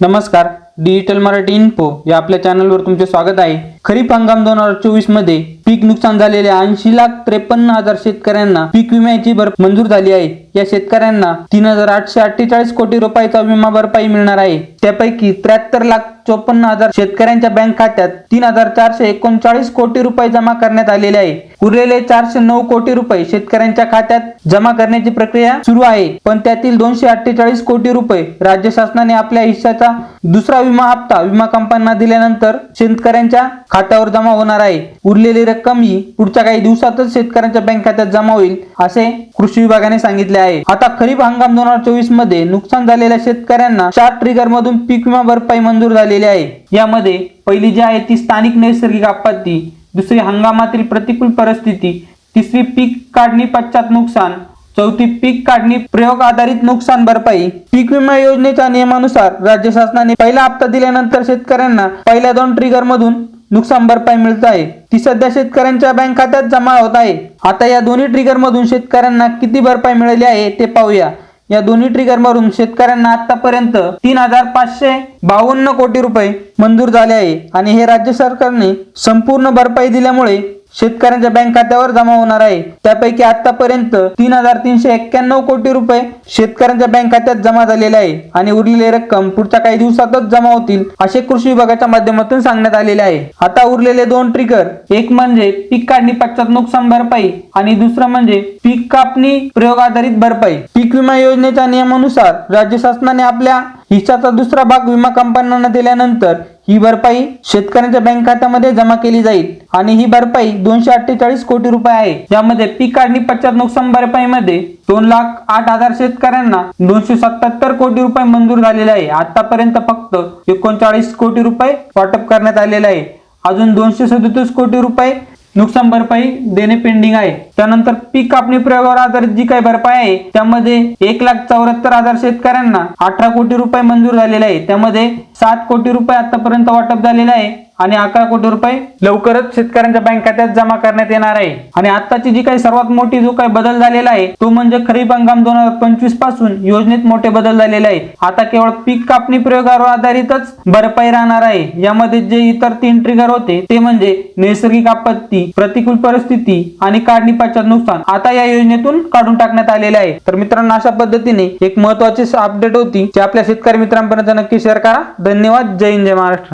नमस्कार digital Marathi info या आपल्या चॅनलवर तुमचे स्वागत आहे. खरीप हंगाम दोन हजार चोवीसमध्ये पीक नुकसान झालेल्या ऐंशी लाख त्रेपन्न हजार शेतकऱ्यांना पीक विम्याची भर मंजूर झाली आहे. या शेतकऱ्यांना तीन हजार आठशे अठ्ठेचाळीस कोटी रुपयाचा विमा भरपाई मिळणार आहे. त्यापैकी त्र्याहत्तर लाख चोपन्न हजार शेतकऱ्यांच्या बँक खात्यात तीन हजार चारशे एकोणचाळीस कोटी रुपये जमा करण्यात आलेले आहे. उरलेले चारशे नऊ कोटी रुपये शेतकऱ्यांच्या खात्यात जमा करण्याची प्रक्रिया सुरू आहे. पण त्यातील दोनशे अठ्ठेचाळीस कोटी रुपये राज्य शासनाने आपल्या हिश्श्याचा दुसरा विमा हप्ता विमा कंपन्यांना दिल्यानंतर शेतकऱ्यांच्या खात्यावर जमा होणार आहे. उरलेली रक्कम रक्कम ही पुढच्या काही दिवसातच शेतकऱ्यांच्या बँक खात्यात जमा होईल असे कृषी विभागाने सांगितले आहे. आता खरीप हंगाम दोन हजार चोवीसमध्ये नुकसान झालेल्या शेतकऱ्यांना चार ट्रिगर मधून पीक विमा भरपाई मंजूर झालेली आहे. यामध्ये पहिली जी आहे ती स्थानिक नैसर्गिक आपत्ती दुसरी हंगामातील प्रतिकूल परिस्थिती तिसरी पीक काढणी पश्चात नुकसान चौथी पीक काढणी प्रयोग आधारित नुकसान भरपाई. पीक विमा योजनेच्या नियमानुसार राज्य शासनाने पहिला हप्ता दिल्यानंतर शेतकऱ्यांना पहिल्या दोन ट्रिगर मधून नुकसान भरपाई मिळत आहे. ती सध्या शेतकऱ्यांच्या बँक खात्यात जमा होत आहे. आता या दोन्ही ट्रिगर मधून शेतकऱ्यांना किती भरपाई मिळाली आहे ते पाहूया. या दोन्ही ट्रिगर मधून शेतकऱ्यांना आतापर्यंत तीन हजार पाचशे बावन्न कोटी रुपये मंजूर झाले आहे. आणि हे राज्य सरकारने संपूर्ण भरपाई दिल्यामुळे शेतकऱ्यांच्या बँक खात्यावर जमा होणार आहे. त्यापैकी आतापर्यंत तीन हजार तीनशे एक्क्याण्णव कोटी रुपये शेतकऱ्यांच्या बँक खात्यात जमा झालेले आहे आणि उरलेली रक्कम पुढच्या काही दिवसातच जमा होतील असे कृषी विभागाच्या माध्यमातून सांगण्यात आलेले आहे. आता उरलेले दोन ट्रिगर एक म्हणजे पीक काढणी पश्चात नुकसान भरपाई आणि दुसरं म्हणजे पीक कापणी प्रयोग आधारित भरपाई. पीक विमा योजनेच्या नियमानुसार राज्य शासनाने आपल्या हिश्शाचा दुसरा भाग विमा कंपन्यांना दिल्यानंतर ही भरपाई शेतकऱ्यांच्या बँक खात्यामध्ये जमा केली जाईल. आणि ही भरपाई दोनशे अठ्ठेचाळीस कोटी रुपये आहे. यामध्ये पीक काढणी पश्चात नुकसान भरपाईमध्ये दोन लाख आठ हजार शेतकऱ्यांना दोनशे सत्याहत्तर कोटी रुपये मंजूर झालेले आहे. आतापर्यंत फक्त एकोणचाळीस कोटी रुपये वाटप करण्यात आलेले आहे. अजून दोनशे सदतीस कोटी रुपये नुकसान भरपाई देणे पेंडिंग आहे. त्यानंतर पीक कापणी प्रयोगावर आधारित जी काही भरपाई आहे त्यामध्ये एक लाख चौऱ्याहत्तर हजार शेतकऱ्यांना अठरा कोटी रुपये मंजूर झालेले आहे. त्यामध्ये सात कोटी रुपये आतापर्यंत वाटप झालेले आहे. आणि अकरा कोटी रुपये लवकरच शेतकऱ्यांच्या बँक खात्यात जमा करण्यात येणार आहे. आणि आताची जी काही सर्वात मोठी जो काही बदल झालेला आहे तो म्हणजे खरीप हंगाम दोन हजार पंचवीसपासून योजनेत मोठे बदल झालेले आहे. आता केवळ पीक कापणी प्रयोगावर आधारितच भरपाई राहणार आहे. यामध्ये जे इतर तीन ट्रिगर होते ते म्हणजे नैसर्गिक आपत्ती प्रतिकूल परिस्थिती आणि काढणी पश्चात नुकसान आता या योजनेतून काढून टाकण्यात आलेले आहे. तर मित्रांनो अशा पद्धतीने एक महत्वाची अपडेट होती जी आपल्या शेतकरी मित्रांपर्यंत नक्की शेअर करा. धन्यवाद. जय हिंद जय महाराष्ट्र.